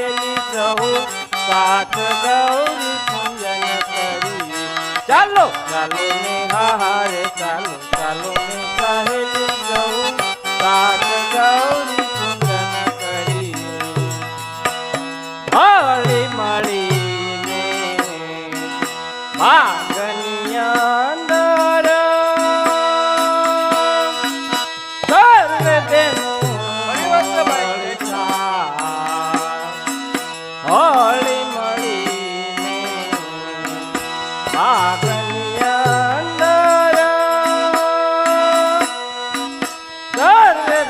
સહેલી સહુ સાથ ગૌરી પૂજન કરી ચાલો. ચાલો ને હારે ચાલો ચાલો ને સહેલી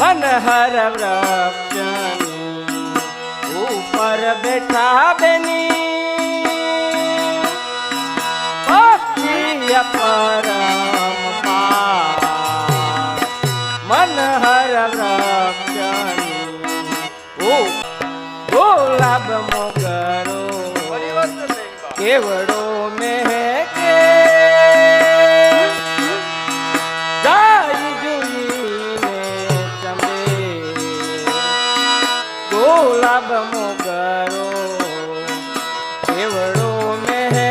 મનહર વૃક્ષની ઉપર બેઠા બેની પક્ષી પરમ પાર મનહર વૃક્ષની ઓ ગુલાબ મોગરો કેવડો ગુલાબ મુગરો કેવડો જોઈને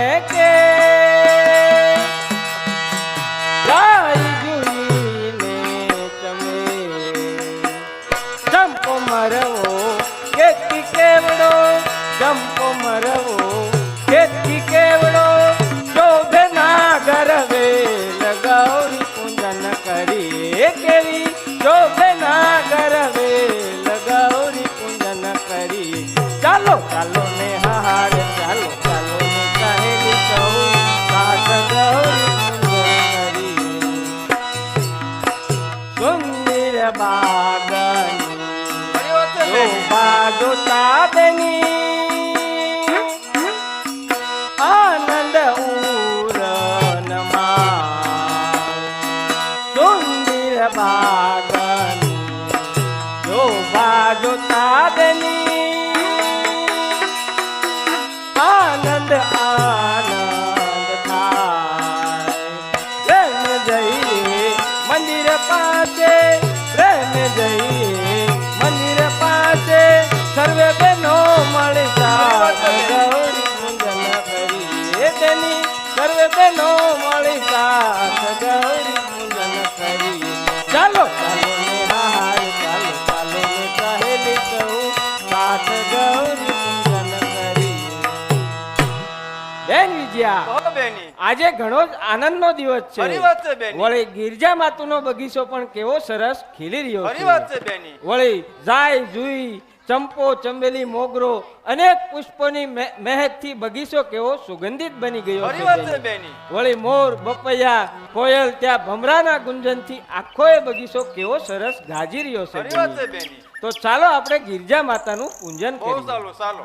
મરવો કેતી કેવડો? ચંપો મરવો કેતી કેવડો? શોભે ના ગરવે લગૌરી પૂજન કરી કેવી? શોભે ના ગરવે ચાલો ચાલો ને હાર ચાલો ચાલો ને કહેલી કહું સાથ ગૌરી સુંદર બાગની બાગો જોતા આજે ઘણો જ આનંદનો દિવસ છે. વળી ગિરજા માતુનો બગીચો પણ કેવો સરસ ખીલી રહ્યો છે. વળી જાય જુઈ ચંપો ચંબેલી મોગરો અનેક પુષ્પોની મહેક મહેકથી બગીચો કેવો સુગંધિત બની ગયો છે વળી મોર બપૈયા કોયલ ત્યાં ભમરાના ગુંજનથી આખો એ બગીચો કેવો સરસ ગાજી રહ્યો છે તો ચાલો આપણે ગિરજા માતાનું પૂજન કરીએ. ચાલો ચાલો.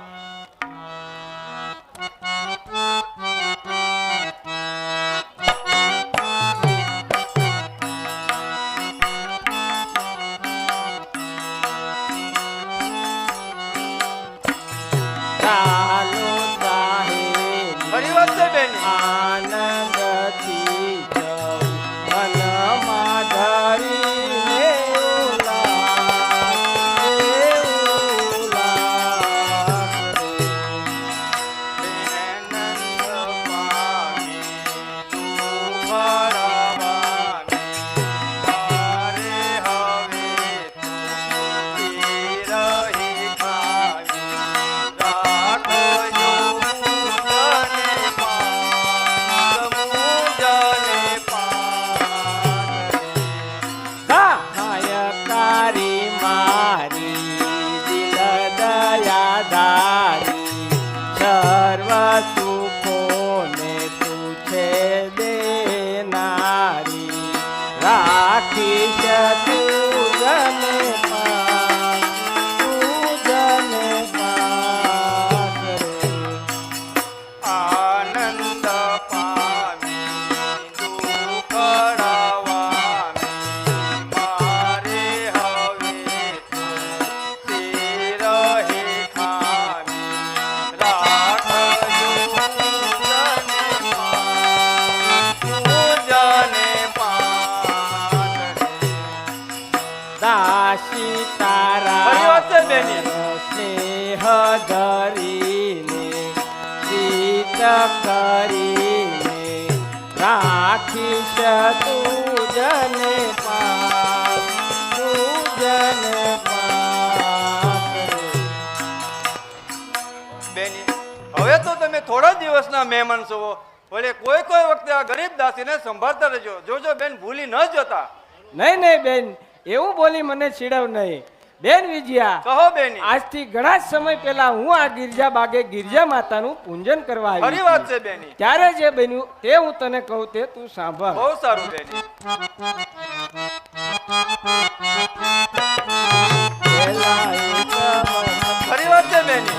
બેની. સ્નેહ ધરીને પ્રીત કરીને રાખીશ તું જન પાસ તું જન હવે તો તમે થોડા દિવસના મહેમાન છો. ભલે કોઈ કોઈ વખતે આ ગરીબ દાસીને સંભાળતા રહેજો. જોજો બેન ભૂલી ન જતા. નહીં નહીં બેન એવું બોલી મને ચીડવ નહીં. બેન વિજયા કહો બેની. આજથી ઘણા સમય પહેલા હું આ ગિરજા બાગે ગિરજા માતાનું પૂજન કરવા આવી ખરી વાત છે બેની. ત્યારે જે બન્યું તે હું તને કહું તે તું સાંભળ. બહુ સારું બેની. ખરી વાત છે બેની.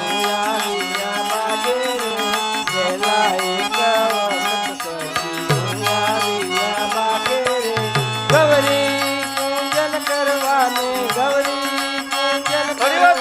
ગૌરી પૂજન કરવાને ગૌરી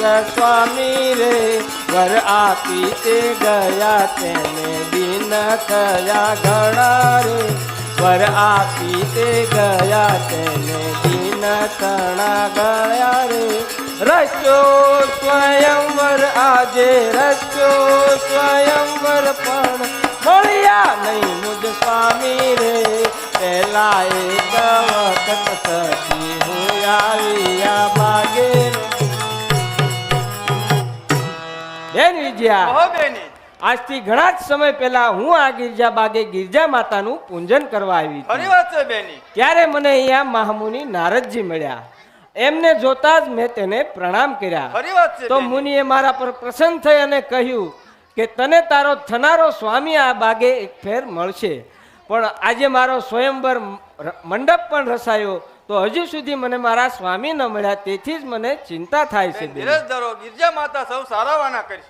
તુજ સ્વામી રે વર આપી તે ગયા તેને દિન થયા ઘણા રે. વર આપી તે ગયા તેને દિન તણા ગયા રે. રચો સ્વયંવર, આજે રચો સ્વયંવર પણ મળ્યા નહીં મુજ સ્વામી રે. પહેલા એક વખત સતી હું આવ્યા બાગે રે. બેન વિજયા. આજથી ઘણા જ સમય પહેલા હું આ ગિરજા બાગે ગિરજા માતાનું પૂજન કરવા આવી. ખરી વાત છે બેની. ત્યારે મને અહીંયા મહામુનિ નારદજી મળ્યા. એમને જોતા જ મેં તેને પ્રણામ કર્યા. ખરી વાત છે તો મુનિએ મારા પર પ્રસન્ન થઈ અને કહ્યું કે તને તારો થનારો સ્વામી આ બાગે એક ફેર મળશે. પણ આજે મારો સ્વયંવર મંડપ પણ રસાયો. તો હજુ સુધી મને મારા સ્વામી ન મળ્યા તેથી જ મને ચિંતા થાય છે. ધીરજ ધરો ગિરજા માતા સૌ સારાવાના કરશે